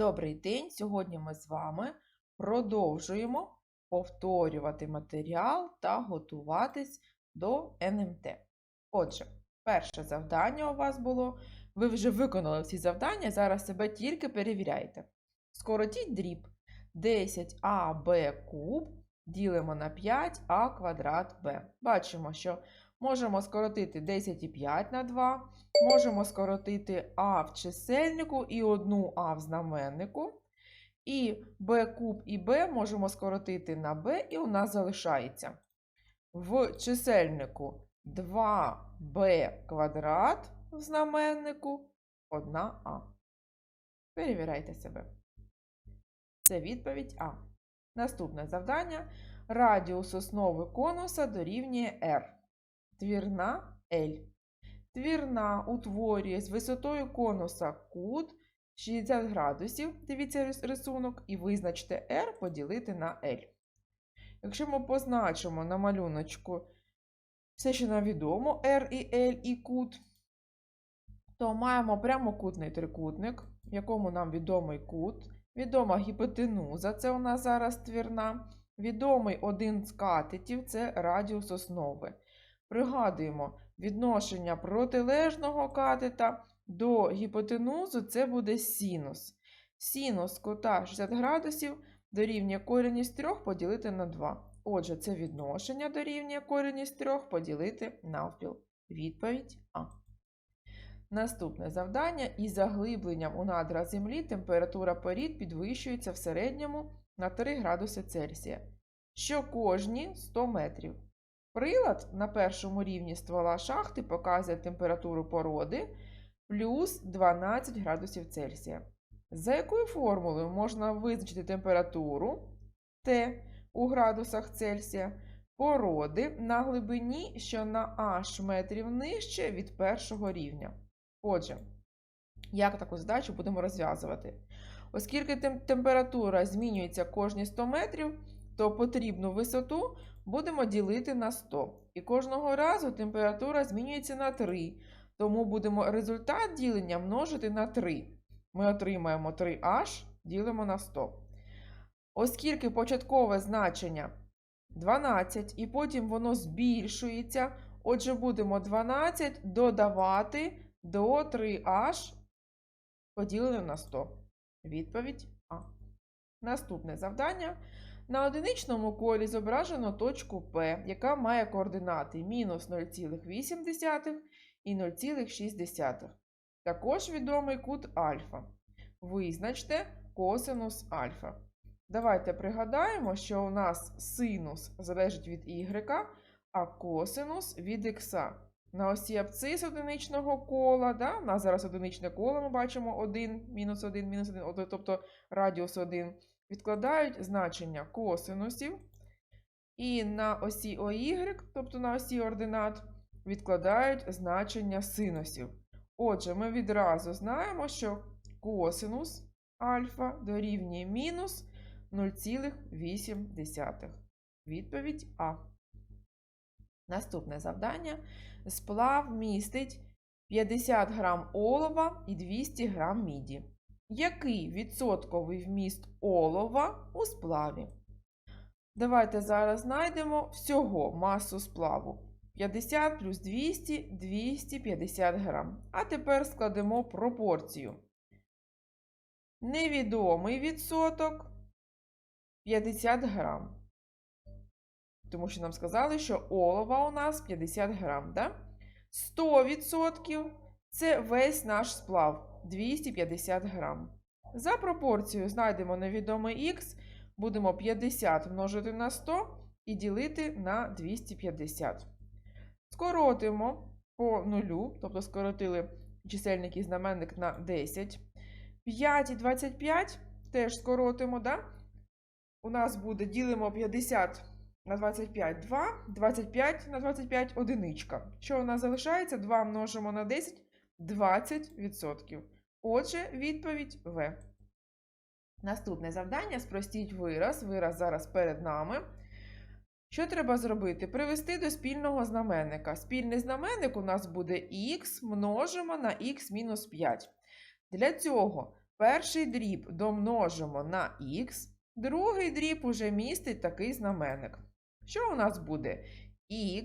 Добрий день! Сьогодні ми з вами продовжуємо повторювати матеріал та готуватись до НМТ. Отже, перше завдання у вас було. Ви вже виконали всі завдання, зараз себе тільки перевіряйте. Скоротіть дріб 10аб куб ділимо на 5а квадрат b. Бачимо, що можемо скоротити 10,5 на 2, можемо скоротити а в чисельнику і одну а в знаменнику. І b куб і b можемо скоротити на b, і у нас залишається в чисельнику 2b квадрат в знаменнику 1а. Перевіряйте себе. Це відповідь А. Наступне завдання. Радіус основи конуса дорівнює r. Твірна L. Твірна утворює з висотою конуса кут 60 градусів. Дивіться рисунок, і визначте r поділити на L. Якщо ми позначимо на малюночку все, що нам відомо, r і L і кут, то маємо прямокутний трикутник, в якому нам відомий кут, відома гіпотенуза, це у нас зараз твірна, відомий один з катетів це радіус основи. Пригадуємо, відношення протилежного катета до гіпотенузи це буде синус. Синус кута 60 градусів дорівнює корінь із 3 поділити на 2. Отже, це відношення дорівнює корінь із 3 поділити навпіл. Відповідь А. Наступне завдання. Із заглибленням у надра Землі температура порід підвищується в середньому на 3 градуси Цельсія, що кожні 100 метрів. Прилад на першому рівні ствола шахти показує температуру породи плюс 12 градусів Цельсія. За якою формулою можна визначити температуру Т у градусах Цельсія породи на глибині, що на H метрів нижче від першого рівня? Отже, як таку задачу будемо розв'язувати? Оскільки температура змінюється кожні 100 метрів, то потрібну висоту будемо ділити на 100. І кожного разу температура змінюється на 3. Тому будемо результат ділення множити на 3. Ми отримаємо 3h, ділимо на 100. Оскільки початкове значення 12, і потім воно збільшується, отже, будемо 12 додавати до 3h поділене на 100. Відповідь А. Наступне завдання. На одиничному колі зображено точку P, яка має координати мінус 0,8 і 0,6. Також відомий кут альфа. Визначте косинус альфа. Давайте пригадаємо, що у нас синус залежить від y, а косинус від х. На осі абцис одиничного кола, да? у нас зараз одиничне коло, ми бачимо 1, мінус 1, мінус 1, тобто радіус 1 відкладають значення косинусів. І на осі ОY, тобто на осі ординат, відкладають значення синусів. Отже, ми відразу знаємо, що косинус альфа дорівнює мінус 0,8. Відповідь А. Наступне завдання. Сплав містить 50 грам олова і 200 грам міді. Який відсотковий вміст олова у сплаві? Давайте зараз знайдемо всього масу сплаву. 50 плюс 200 250 грам. А тепер складемо пропорцію. Невідомий відсоток 50 грам. Тому що нам сказали, що олова у нас 50 грам. Да? 100% це весь наш сплав 250 грам. За пропорцією знайдемо невідомий х, будемо 50 множити на 100 і ділити на 250. Скоротимо по нулю, тобто скоротили чисельник і знаменник на 10. 5 і 25 теж скоротимо, да? У нас буде ділимо 50 на 25 2, 25 на 25 одиничка. Що у нас залишається? 2 множимо на 10 20%. Отже, відповідь В. Наступне завдання спростіть вираз. Вираз зараз перед нами. Що треба зробити? Привести до спільного знаменника. Спільний знаменник у нас буде х множимо на х мінус 5. Для цього перший дріб домножимо на х, другий дріб уже містить такий знаменник. Що у нас буде?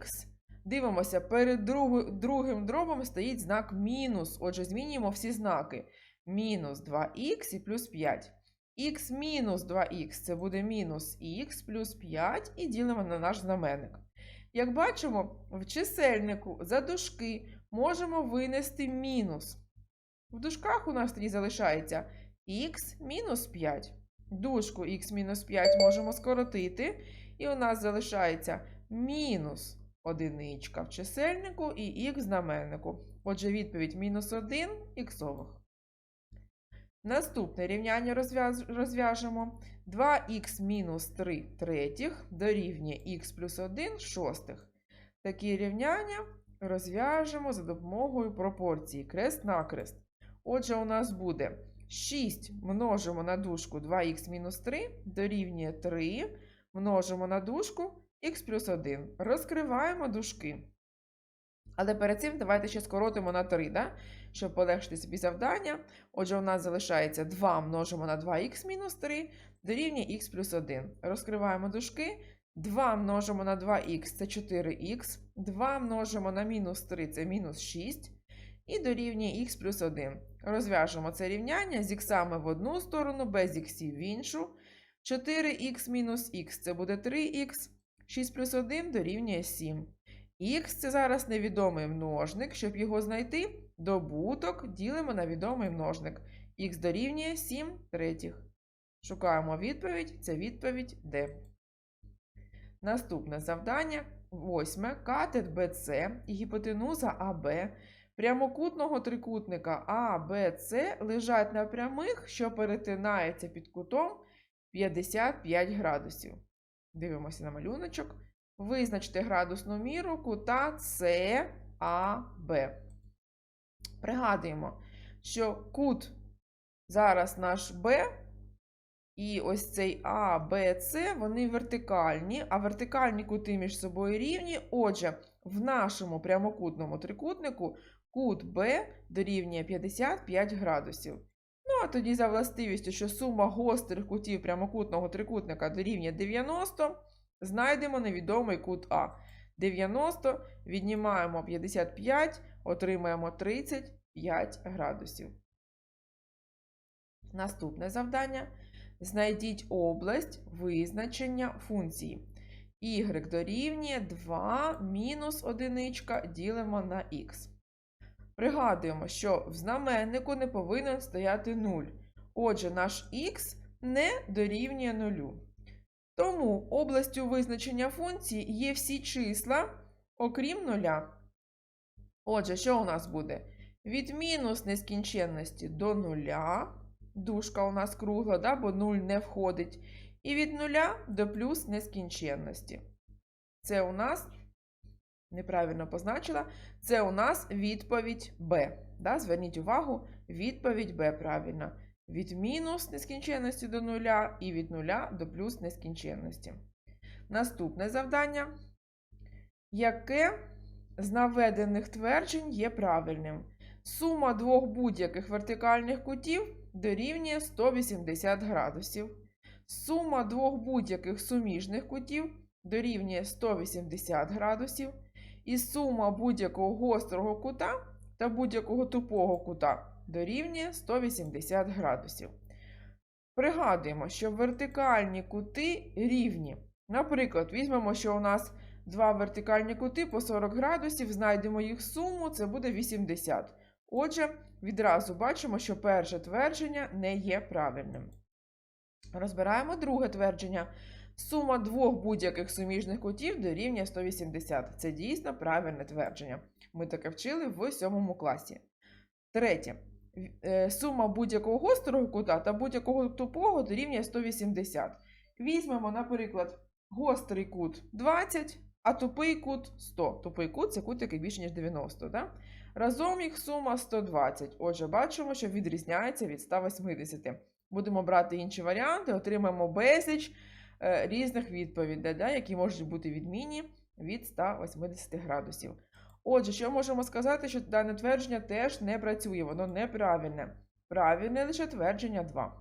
Х. Дивимося, перед друг- другим дробом стоїть знак мінус. Отже, змінюємо всі знаки. Мінус 2х і плюс 5. Х мінус 2х це буде мінус х плюс 5 і ділимо на наш знаменник. Як бачимо, в чисельнику за дужки можемо винести мінус. В дужках у нас тоді залишається х мінус 5. Дужку х мінус 5 можемо скоротити, і у нас залишається мінус одиничка в чисельнику і х знаменнику. Отже, відповідь мінус 1 іксових. Наступне рівняння розв'яжемо. 2х мінус 3 третіх дорівнює х плюс 1 шостих. Такі рівняння розв'яжемо за допомогою пропорції крест-накрест. Отже, у нас буде 6 множимо на дужку 2х мінус 3 дорівнює 3 множимо на дужку х плюс 1. Розкриваємо дужки. Але перед цим давайте ще скоротимо на 3, да? щоб полегшити собі завдання. Отже, у нас залишається 2 множимо на 2х мінус 3 дорівнює х плюс 1. Розкриваємо дужки. 2 множимо на 2х це 4х. 2 множимо на мінус 3 це мінус 6. І дорівнює х плюс 1. Розв'яжемо це рівняння з іксами в одну сторону, без іксів в іншу. 4х мінус х це буде 3х. 6 плюс 1 дорівнює 7. Х це зараз невідомий множник. Щоб його знайти, добуток ділимо на відомий множник. Х дорівнює 7 третіх. Шукаємо відповідь. Це відповідь D. Наступне завдання. Восьме. Катет BC і гіпотенуза АБ прямокутного трикутника АБЦ лежать на прямих, що перетинаються під кутом 55 градусів. Дивимося на малюночок. Визначте градусну міру кута САБ. Пригадуємо, що кут зараз наш Б, і ось цей А, Б, С, вони вертикальні, а вертикальні кути між собою рівні. Отже, в нашому прямокутному трикутнику кут Б дорівнює 55 градусів. Ну, а тоді за властивістю, що сума гострих кутів прямокутного трикутника дорівнює 90, знайдемо невідомий кут А. 90 віднімаємо 55, отримаємо 35 градусів. Наступне завдання. Знайдіть область визначення функції. y дорівнює 2 мінус 1 ділимо на х. Пригадуємо, що в знаменнику не повинен стояти 0. Отже, наш х не дорівнює 0. Тому областю визначення функції є всі числа, окрім 0. Отже, що у нас буде? Від мінус нескінченності до 0, дужка у нас кругла, да, бо 0 не входить, і від 0 до плюс нескінченності. Це у нас, неправильно позначила, це у нас відповідь Б. Да? Зверніть увагу, відповідь Б правильно. Від мінус нескінченності до 0 і від 0 до плюс нескінченності. Наступне завдання. Яке з наведених тверджень є правильним? Сума двох будь-яких вертикальних кутів дорівнює 180 градусів. Сума двох будь-яких суміжних кутів дорівнює 180 градусів. І сума будь-якого гострого кута та будь-якого тупого кута дорівнює 180 градусів. Пригадуємо, що вертикальні кути рівні. Наприклад, візьмемо, що у нас два вертикальні кути по 40 градусів, знайдемо їх суму, це буде 80. Отже, відразу бачимо, що перше твердження не є правильним. Розбираємо друге твердження. Сума двох будь-яких суміжних кутів дорівнює 180. Це дійсно правильне твердження. Ми таке вчили в 7 класі. Третє. Е, Сума будь-якого гострого кута та будь-якого тупого дорівнює 180. Візьмемо, наприклад, гострий кут 20, а тупий кут 100. Тупий кут це кут, який більше, ніж 90. Да? Разом їх сума 120. Отже, бачимо, що відрізняється від 180. Будемо брати інші варіанти, отримаємо безліч різних відповідей, да, які можуть бути відмінні від 180 градусів. Отже, що можемо сказати, що дане твердження теж не працює, воно неправильне. Правильне лише твердження 2.